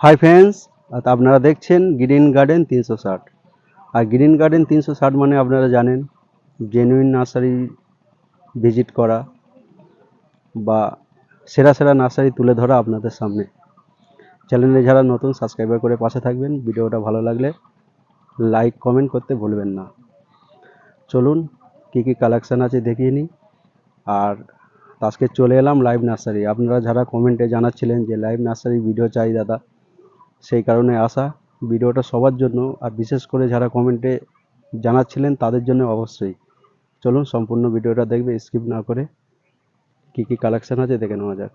Hi friends আপনারা দেখছেন green garden তিনশো ষাট। আর গ্রিন গার্ডেন তিনশো ষাট মানে আপনারা জানেন জেনুইন নার্সারি ভিজিট করা বা সেরা সেরা নার্সারি তুলে ধরা আপনাদের সামনে। চ্যানেলে যারা নতুন সাবস্ক্রাইবার করে পাশে থাকবেন। ভিডিওটা ভালো লাগলে লাইক কমেন্ট করতে ভুলবেন না। চলুন, কী কী কালেকশান আছে দেখিয়ে নিই। আর আজকে চলে এলাম লাইভ নার্সারি আপনারা যারা কমেন্টে জানাচ্ছিলেন যে লাইভ নার্সারি ভিডিও চাই দাদা সেই কারণে আসা ভিডিওটা সবার জন্য, আর বিশেষ করে যারা কমেন্টে জানাচ্ছিলেন তাদের জন্য অবশ্যই। চলুন সম্পূর্ণ ভিডিওটা দেখবে, স্কিপ না করে কি কি কালেকশন আছে দেখে নেওয়া যাক।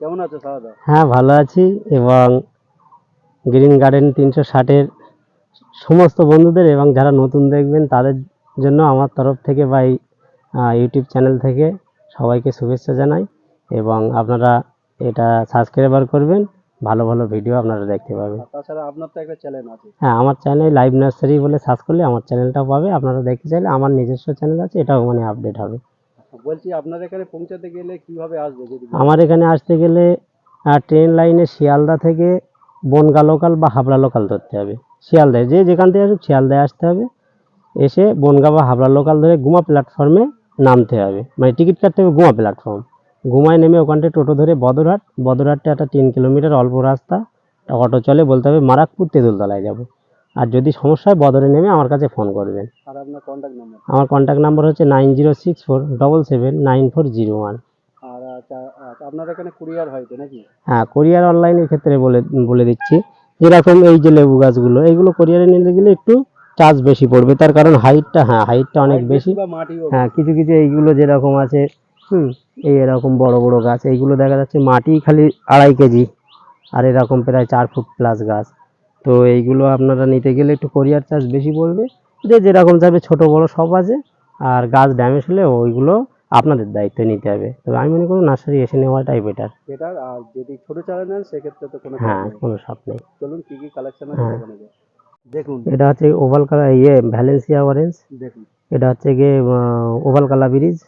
কেমন আছো হ্যাঁ ভালো আছি এবং গ্রিন গার্ডেন তিনশো ষাটের সমস্ত বন্ধুদের এবং যারা নতুন দেখবেন তাদের জন্য আমার তরফ থেকে বা ইউটিউব চ্যানেল থেকে সবাইকে শুভেচ্ছা জানাই এবং আপনারা এটা সাবস্ক্রাইবার করবেন। ভালো ভালো ভিডিও আপনারা দেখতে পাবেন। তাছাড়া আপনার তো একটা চ্যানেল আছে। হ্যাঁ আমার চ্যানেল লাইভ নার্সারি বলে সার্চ করলে আমার চ্যানেলটাও পাবে। আপনারা দেখতে চাইলে আমার নিজস্ব চ্যানেল আছে এটাও মানে আপডেট হবে। বলছি আপনার এখানে পৌঁছাতে গেলে কীভাবে আসবে যদি আমার এখানে আসতে গেলে ট্রেন লাইনে শিয়ালদা থেকে বনগা লোকাল বা হাবড়া লোকাল ধরতে হবে। শিয়ালদায় যে যেখান থেকে আসুক শিয়ালদায় আসতে হবে। এসে বনগা বা হাবড়া লোকাল ধরে গুমা প্ল্যাটফর্মে নামতে হবে। মানে টিকিট কাটতে হবে গুমা প্ল্যাটফর্ম গুমায় নেমে ওখানটায় টোটো ধরে বদরহাট। বদরহাটটা একটা তিন কিলোমিটার অল্প রাস্তা। অটো চলে বলতে হবে মারাকপুর তেঁতুলতলায় যাব। আর যদি সমস্যা হয় বদরে নেমে আমার কাছে ফোন করবেন। আমার কন্ট্যাক্ট নাম্বার হচ্ছে nine zero six four double seven nine four zero one. আর আচ্ছা, আচ্ছা, আপনার এখানে কুরিয়ার হয় নাকি? হ্যাঁ কোরিয়ার অনলাইনের ক্ষেত্রে বলে বলে দিচ্ছি। যেরকম এই যে লেবু গাছগুলো এইগুলো কোরিয়ারে নিতে গেলে একটু চার্জ বেশি পড়বে। তার কারণ হাইটটা হ্যাঁ হাইটটা অনেক বেশি হ্যাঁ কিছু কিছু এইগুলো যেরকম আছে হুম এই এরকম বড় বড় গাছ এইগুলো দেখা যাচ্ছে মাটি খালি আড়াই কেজি আর এরকম প্রায় চার ফুট প্লাস গাছ। তো এইগুলো আপনারা নিতে গেলে একটু কোরিয়ার চার্জ বেশি পড়বে যে যেরকম যাবে ছোট বড় সব আছে আর গাছ ড্যামেজ হলে ওইগুলো আপনাদের দায়িত্ব নিতে হবে। তবে আমি মনে করি নার্সারি এসে নেওয়াটাই বেটার বেটার আর যদি ছোট চারা নেন সেক্ষেত্রে তো কোনো হ্যাঁ কোনো সাপ নেই। চলুন কি কি কালেকশন আছে হ্যাঁ। দেখুন। এটা হচ্ছে ওভাল কালার ইয়ে ভ্যালেন্সিয়া অরেঞ্জ দেখুন। এটা হচ্ছে গিয়ে ওভাল কালার ব্রিজ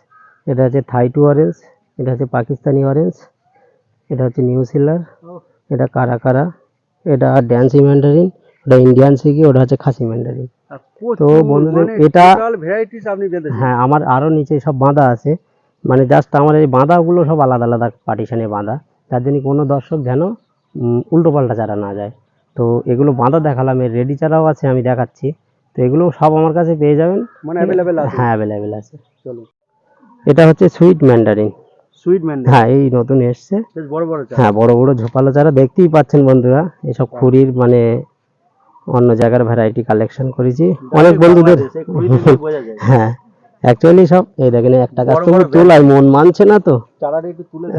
এটা হচ্ছে থাইটু অরেঞ্জ এটা হচ্ছে পাকিস্তানি অরেঞ্জ এটা হচ্ছে নিউ সিলার এটা কারা কারা এটা ড্যান্সি ম্যান্ডারিন ওটা ইন্ডিয়ান সিকি ওটা হচ্ছে খাসি ম্যান্ডারিন তো বন্ধুদের এটা হ্যাঁ আমার আরও নিচে সব বাঁধা আছে। মানে জাস্ট আমার এই বাঁধাগুলো সব আলাদা আলাদা পার্টিশনে বাঁধা। তার জন্য কোনো দর্শক যেন উল্টো পাল্টা চারা না যায়। তো এগুলো বাঁধা দেখালাম এর রেডি চারাও আছে আমি দেখাচ্ছি। তো এগুলো সব আমার কাছে পেয়ে যাবেন। মানে অ্যাভেলেবেল আছে। হ্যাঁ অ্যাভেলেবেল আছে। চলুন। এটা হচ্ছে সুইট ম্যান্ডারিন। সুইট ম্যান হ্যাঁ এই নতুন এসছে। বেশ বড় বড় হ্যাঁ বড় বড় ঝোপালো চারা দেখতেই পাচ্ছেন বন্ধুরা। এসব খুরির মানে অন্য জায়গার ভ্যারাইটি কালেকশন করেছি। অনেক বন্ধুদের হ্যাঁ অ্যাকচুয়ালি সব এই দেখেন একটা গাছ তো তোলায় মন মানছে না তো।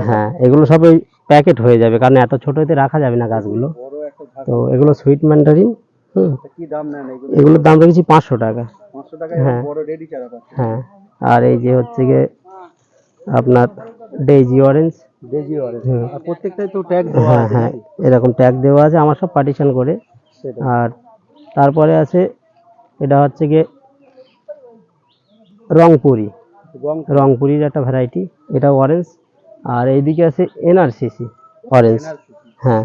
হ্যাঁ এগুলো সব এই প্যাকেট হয়ে যাবে কারণ এত ছোট হতে রাখা যাবে না গাছগুলো। তো এগুলো সুইট ম্যান্ডারিন হুম। এগুলোর দাম রেখেছি পাঁচশো টাকা। হ্যাঁ। হ্যাঁ আর এই যে হচ্ছে গিয়ে আপনার ডেইজি অরেঞ্জ দেজি অরেঞ্জ আর প্রত্যেকটাই তো ট্যাগ দেওয়া হ্যাঁ আছে হ্যাঁ এরকম ট্যাগ দেওয়া আছে আমার সব পার্টিশন করে। আর তারপরে আছে এটা হচ্ছে গিয়ে রংপুরি। রং রংপুরির একটা ভ্যারাইটি এটা অরেঞ্জ আর এইদিকে আছে এনআরসিসি অরেঞ্জ হ্যাঁ।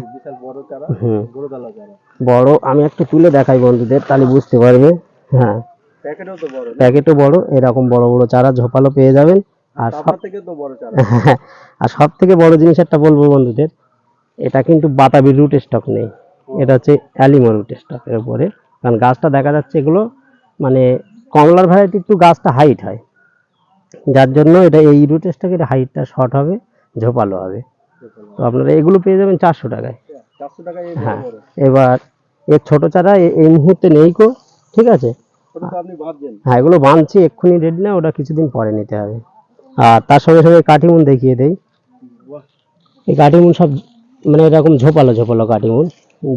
বড় আমি একটু তুলে দেখাই বন্ধুদের তাহলে বুঝতে পারবে। হ্যাঁ। প্যাকেটও তো বড় প্যাকেটও বড় এরকম বড় বড় চারা ঝোপালো পেয়ে যাবেন। আর সব থেকে তো বড় আর সব থেকে বড় জিনিস একটা বলব বন্ধুদের এটা কিন্তু বাতাবি রুট স্টক নেই। এটা হচ্ছে অ্যালিমো রুট স্টকের উপরে। কারণ গাছটা দেখা যাচ্ছে এগুলো মানে কমলার ভ্যারাইটি একটু গাছটা হাইট হয়। যার জন্য এটা এই রুট স্টকের হাইটটা শর্ট হবে ঝোপালো হবে। তো আপনারা এগুলো পেয়ে যাবেন চারশো টাকায়। বড় হ্যাঁ এবার এর ছোট চারা এই মুহূর্তে নেই কো ঠিক আছে? হ্যাঁ এগুলো বাঁধছি এক্ষুনি রেডি না ওটা কিছুদিন পরে নিতে হবে। আর তার সঙ্গে সঙ্গে কাঠিমুন দেখিয়ে দেই। এই কাঠিমুন সব মানে এরকম ঝোপালো ঝোপালো কাঠিমুন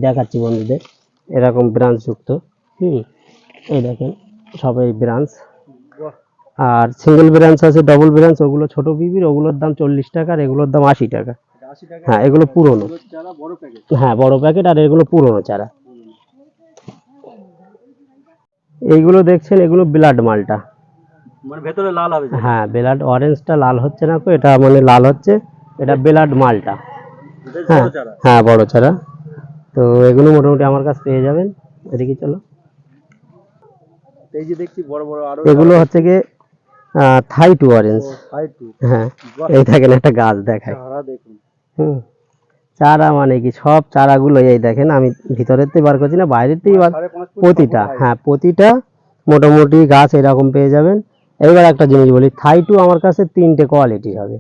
দেখাচ্ছি বন্ধুদের, এরকম ব্রাঞ্চ যুক্ত, হুম। এই দেখেন সব এই ব্রাঞ্চ আর সিঙ্গেল ব্রাঞ্চ আছে ডবল ব্রাঞ্চ ওগুলো ছোট বিবির, ওগুলোর দাম চল্লিশ টাকা আর এগুলোর দাম আশি টাকা। হ্যাঁ এগুলো পুরনো। হ্যাঁ বড় প্যাকেট আর এগুলো পুরনো চারা। এইগুলো দেখছেন, এগুলো ব্লাড মালটা। মানে ভেতরে লাল হবে। হ্যাঁ ব্লাড অরেঞ্জটা লাল হচ্ছে না তো এটা মানে লাল হচ্ছে এটা ব্লাড মালটা। হ্যাঁ হ্যাঁ বড় চারা। তো এগুলো মোটামুটি আমার কাছে পেয়ে যাবেন। এদিকে চলো। এই যে দেখছি বড় বড় আরও এগুলো হচ্ছে গিয়ে থাই টু অরেঞ্জ হাই টু হ্যাঁ এই দেখেন একটা গাছ দেখায়। চারা দেখুন। হুম চারা মানে কি? সব চারাগুলো এই দেখেন আমি ভিতরের থেকে বার করছি না বাইরের থেকে বার প্রতিটা হ্যাঁ প্রতিটা মোটামুটি গাছ এরকম পেয়ে যাবেন। এবার একটা জিনিস বলি থাই টু আমার কাছে তিনটে কোয়ালিটি হবে।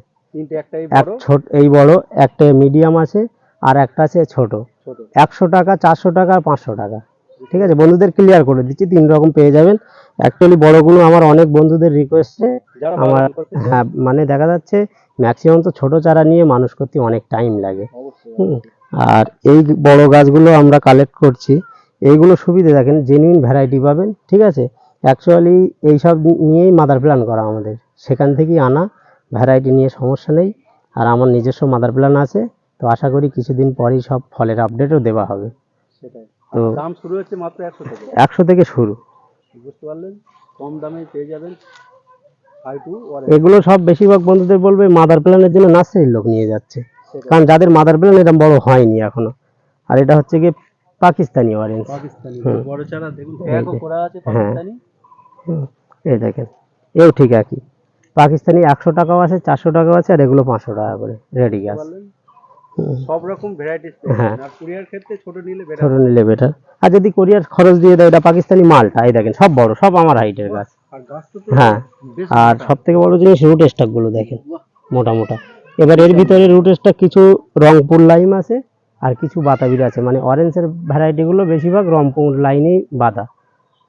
এক ছোট এই বড় একটা মিডিয়াম আছে আর একটা আছে ছোট। একশো টাকা চারশো টাকা আর পাঁচশো টাকা। ঠিক আছে বন্ধুদের ক্লিয়ার করে দিচ্ছি তিন রকম পেয়ে যাবেন। অ্যাকচুয়ালি বড়গুলো আমার অনেক বন্ধুদের রিকোয়েস্টে আমার হ্যাঁ মানে দেখা যাচ্ছে ম্যাক্সিমাম তো ছোট চারা নিয়ে মানুষ করতে অনেক টাইম লাগে। হুম। আর এই বড় গাছগুলো আমরা কালেক্ট করছি। এইগুলো সুবিধে দেখেন জেনুইন ভ্যারাইটি পাবেন ঠিক আছে? অ্যাকচুয়ালি এইসব নিয়েই মাদার প্ল্যান করা আমাদের। সেখান থেকেই আনা ভ্যারাইটি নিয়ে সমস্যা নেই। আর আমার নিজস্ব মাদার প্ল্যান আছে তো আশা করি কিছুদিন পরেই সব ফলের আপডেটও দেওয়া হবে। তো দাম শুরু হচ্ছে মাত্র একশো থেকে। একশো থেকে শুরু। বুঝতে পারলেন? কম দামে পেয়ে যাবেন। এগুলো সব বেশিরভাগ বন্ধুদের বলবে মাদার প্ল্যানের জন্য নার্সারির লোক নিয়ে যাচ্ছে। কারণ যাদের মাদার প্ল্যান এরকম বড় হয়নি এখনও। আর এটা হচ্ছে গিয়ে পাকিস্তানি অরেঞ্জ পাকিস্তানি। বড় চারা দেখুন করা আছে হ্যাঁ। পাকিস্তানি। এই দেখেন এও ঠিক একই। পাকিস্তানি একশো টাকাও আছে চারশো টাকাও আছে আর এগুলো পাঁচশো টাকা করে রেডি গ্যাস পারলেন? সব রকম ভ্যারাইটিস হ্যাঁ। কুরিয়ার ক্ষেত্রে ছোট নিলে বেটার ছোট নিলে বেটার আর যদি কোরিয়ার খরচ দিয়ে দেয় এটা পাকিস্তানি মালটা এই দেখেন সব বড় সব আমার হাইটের গাছ আর গাছ তো হ্যাঁ আর সব থেকে বড় জিনিস রুট স্টকগুলো দেখেন মোটা মোটা। এবার এর ভিতরে রুট স্টক কিছু রংপুর লাইম আছে আর কিছু বাতাবির আছে। মানে অরেঞ্জের ভ্যারাইটিগুলো বেশিরভাগ রংপুর লাইনেই বাঁধা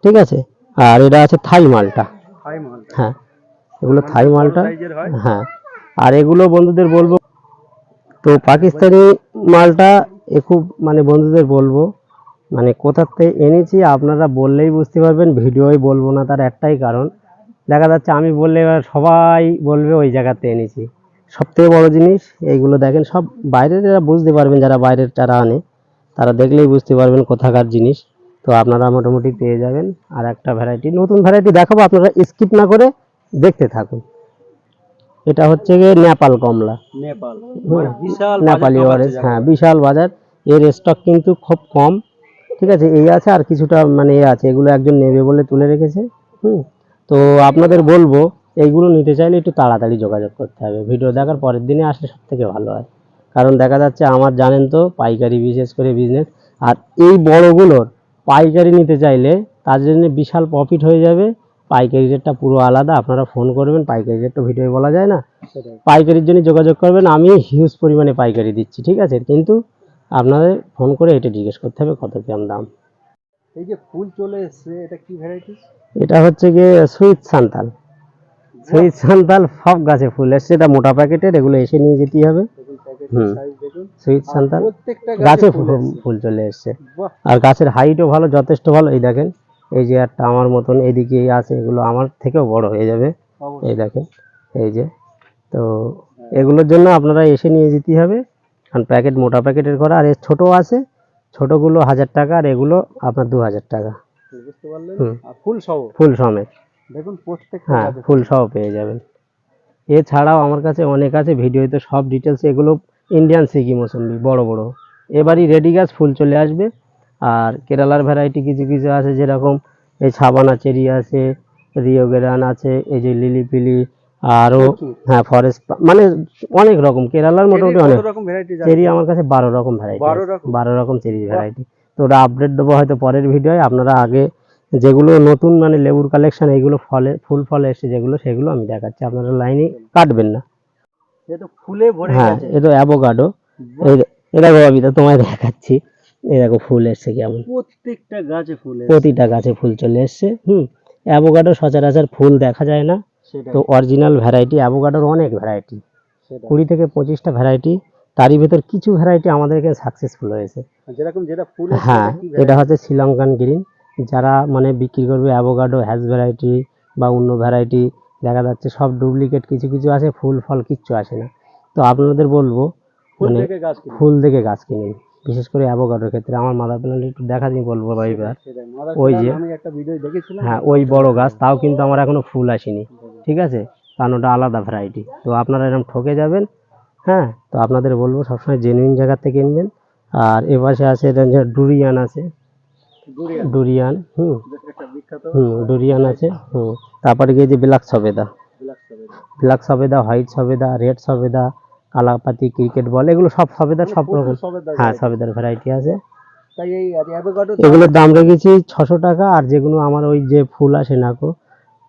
ঠিক আছে? আর এটা আছে থাই মালটা। হ্যাঁ এগুলো থাই মালটা। হ্যাঁ? আর এগুলো বন্ধুদের বলব তো পাকিস্তানি মালটা এ খুব মানে বন্ধুদের বলব মানে কোথার থেকে এনেছি আপনারা বললেই বুঝতে পারবেন ভিডিওই বলব না তার একটাই কারণ। দেখা যাচ্ছে আমি বললে এবার সবাই বলবে ওই জায়গাতে এনেছি। সব থেকে বড় জিনিস এইগুলো দেখেন সব বাইরের এরা বুঝতে পারবেন যারা বাইরের যারা আনে তারা দেখলেই বুঝতে পারবেন কোথাকার জিনিস। তো আপনারা মোটামুটি পেয়ে যাবেন। আর একটা ভ্যারাইটি নতুন ভ্যারাইটি দেখাবো আপনারা স্কিপ না করে দেখতে থাকুন। এটা হচ্ছে গিয়ে নেপাল কমলা। নেপাল। মানে বিশাল নেপালি অরেঞ্জ হ্যাঁ বিশাল বাজার। এর স্টক কিন্তু খুব কম। ঠিক আছে এই আছে আর কিছুটা মানে এ আছে এগুলো একজন নেবে বলে তুলে রেখেছে। হুম। তো আপনাদের বলব এইগুলো নিতে চাইলে একটু তাড়াতাড়ি যোগাযোগ করতে হবে। ভিডিও দেখার পরের দিনে আসলে সব থেকে ভালো হয়। কারণ দেখা যাচ্ছে আমার জানেন তো পাইকারি বিশেষ করে বিজনেস আর এই বড়গুলোর পাইকারি নিতে চাইলে তার জন্য বিশাল প্রফিট হয়ে যাবে। পাইকারি রেটটা পুরো আলাদা আপনারা ফোন করবেন পাইকারি রেটটা ভিডিও বলা যায় না। পাইকারির জন্য যোগাযোগ করবেন আমি হিউজ পরিমাণে পাইকারি দিচ্ছি ঠিক আছে? কিন্তু আপনাদের ফোন করে এটা জিজ্ঞেস করতে হবে কত গ্রাম দাম। এই যে ফুল চলে এসছে এটা কি ভ্যারাইটি এটা হচ্ছে গিয়ে সুইট সান্তাল সুইট সান্তাল সব গাছে ফুল এসছে এটা মোটা প্যাকেটের এগুলো এসে নিয়ে যেতেই হবে। হুম। সুইট সান্তাল গাছে ফুল ফুল চলে এসছে। আর গাছের হাইটও ভালো যথেষ্ট ভালো। এই দেখেন এই যে একটা আমার মতন এদিকে আছে এগুলো আমার থেকেও বড় হয়ে যাবে। এই দেখেন এই যে। তো এগুলোর জন্য আপনারা এসে নিয়ে যেতে হবে। কারণ প্যাকেট মোটা প্যাকেটের করা আর এর ছোটো আছে। ছোটোগুলো হাজার টাকা আর এগুলো আপনার দু হাজার টাকা। বুঝতে পারলেন? ফুল সহ? ফুল সমেত। দেখুন হ্যাঁ ফুল সহ পেয়ে যাবেন। এছাড়াও আমার কাছে অনেক আছে ভিডিওতে সব ডিটেলস এগুলো ইন্ডিয়ান সিকি মৌসুম্বি বড় বড়। এবারই রেডি গাছ ফুল চলে আসবে। আর কেরালার ভ্যারাইটি কিছু কিছু আছে যেরকম এই ছাবানা চেরি আছে রিওগেরান আছে এই যে লিলি পিলি আরও হ্যাঁ ফরেস্ট মানে অনেক রকম। কেরালার মোটামুটি অনেক। রকম চেরি আমার কাছে বারো রকম ভ্যারাইটি বারো রকম? চেরি ভ্যারাইটি তো ওটা আপডেট দেবো হয়তো পরের ভিডিওয়। আপনারা আগে যেগুলো নতুন মানে লেবুর কালেকশন এইগুলো ফলে ফুল ফলে এসছে যেগুলো সেগুলো আমি দেখাচ্ছি। আপনারা লাইনে কাটবেন না। যেহেতু ফুলে ভরে হ্যাঁ গেছে। এটা অ্যাভোকাডো এই দেখো অবিতা তোমায় দেখাচ্ছি। এই দেখো ফুল এসছে কেমন। প্রত্যেকটা গাছে ফুল প্রতিটা গাছে ফুল চলে এসছে হুম। অ্যাভোকাডো সচরাচর ফুল দেখা যায় না। তো অরিজিনাল ভ্যারাইটি অ্যাভোকাডোর অনেক ভ্যারাইটি কুড়ি থেকে পঁচিশটা ভ্যারাইটি তারই ভেতর কিছু ভ্যারাইটি আমাদের এখানে সাকসেসফুল হয়েছে যেরকম যেটা ফুল হ্যাঁ এটা হচ্ছে শ্রীলঙ্কান গ্রিন যারা মানে বিক্রি করবে অ্যাভোকাডো হ্যাজ ভ্যারাইটি বা অন্য ভ্যারাইটি দেখা যাচ্ছে সব ডুপ্লিকেট কিছু কিছু আছে ফুল ফল কিচ্ছু আসে না। তো আপনাদের বলব ফুল মানে থেকে ফুল দেখে গাছ কিনুন। বিশেষ করে অ্যাভোকাডোর ক্ষেত্রে আমার মাদার প্ল্যান্ট একটু দেখা দিই বলব এবার। ওই যে। হ্যাঁ ওই বড় গাছ তাও কিন্তু আমার এখনও ফুল আসেনি। ঠিক আছে? কারণ ওটা আলাদা ভ্যারাইটি তো আপনারা এরকম ঠকে যাবেন হ্যাঁ? তো আপনাদের বলব সবসময় জেনুইন জায়গা থেকে কিনবেন আর এ পাশে আছে এটা ডুরিয়ান আছে। ডুরিয়ান হুম। বিখ্যাত। হুম ডুরিয়ান আছে হুম। তারপরে গিয়ে যে ব্ল্যাক সবেদা। ব্ল্যাক সবেদা। হোয়াইট সবেদা রেড সবেদা কালাপাতি ক্রিকেট বল এগুলো সব সবেদার সব রকম। হ্যাঁ সবেদার ভ্যারাইটি আছে। এগুলোর দাম রেখেছি ছশো টাকা আর যেগুলো আমার ওই যে ফুল আসে নাকো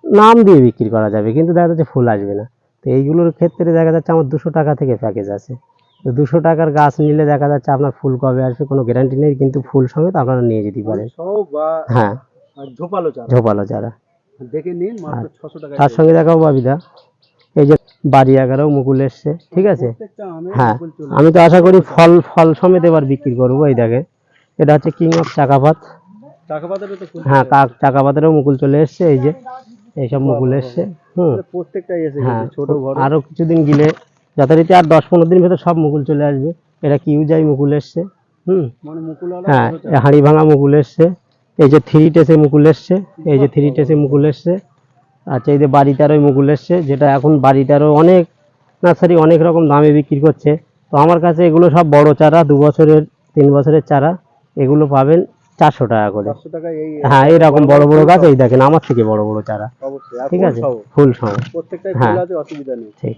নাম দিয়ে বিক্রি করা যাবে কিন্তু দেখা যাচ্ছে ফুল আসবে না। তো এইগুলোর ক্ষেত্রে দেখা যাচ্ছে আমার দুশো টাকা থেকে প্যাকেজ আছে। তো দুশো টাকার গাছ নিলে দেখা যাচ্ছে আপনার ফুল কবে আসবে কোনো গ্যারান্টি নেই কিন্তু ফুল সমেত আপনারা নিয়ে যেতে পারেন। হ্যাঁ। ঝোপালো চারা। ঝোপালো চারা। দেখে নিন মাত্র ছশো টাকা তার সঙ্গে দেখাও বাবিদা এই যে বাড়ি এগারো মুকুল এসছে ঠিক আছে? হ্যাঁ আমি তো আশা করি ফল ফল সমেত এবার বিক্রি করব এই দেখে। এটা হচ্ছে কিং অফ চাকাপাত। হ্যাঁ কাক চাকাপাতেরও মুকুল চলে এসছে এই যে এইসব মুকুল এসছে হুম। প্রত্যেকটাই এসে হ্যাঁ ছোট বড়। আরও কিছুদিন গেলে যথারীতি আর দশ পনেরো দিন ভেতর সব মুকুল চলে আসবে। এটা কিউ কিউজাই মুকুল এসছে হুম। মানে হ্যাঁ হাঁড়ি ভাঙা মুকুল এসছে। এই যে থ্রি টেসে মুকুল এসছে এই যে থ্রি টেসে মুকুল এসছে। আচ্ছা এই যে বাড়িটারও মুকুল এসছে যেটা এখন বাড়িটারও অনেক নার্সারি অনেক রকম দামে বিক্রি করছে। তো আমার কাছে এগুলো সব বড় চারা দু বছরের তিন বছরের চারা এগুলো পাবেন চারশো টাকা করে। হ্যাঁ এরকম বড় বড় গাছ এই দেখেন আমার থেকে বড় বড় চারা। ঠিক আছে? ফুল সহ। প্রত্যেকটাই হ্যাঁ। ঠিক।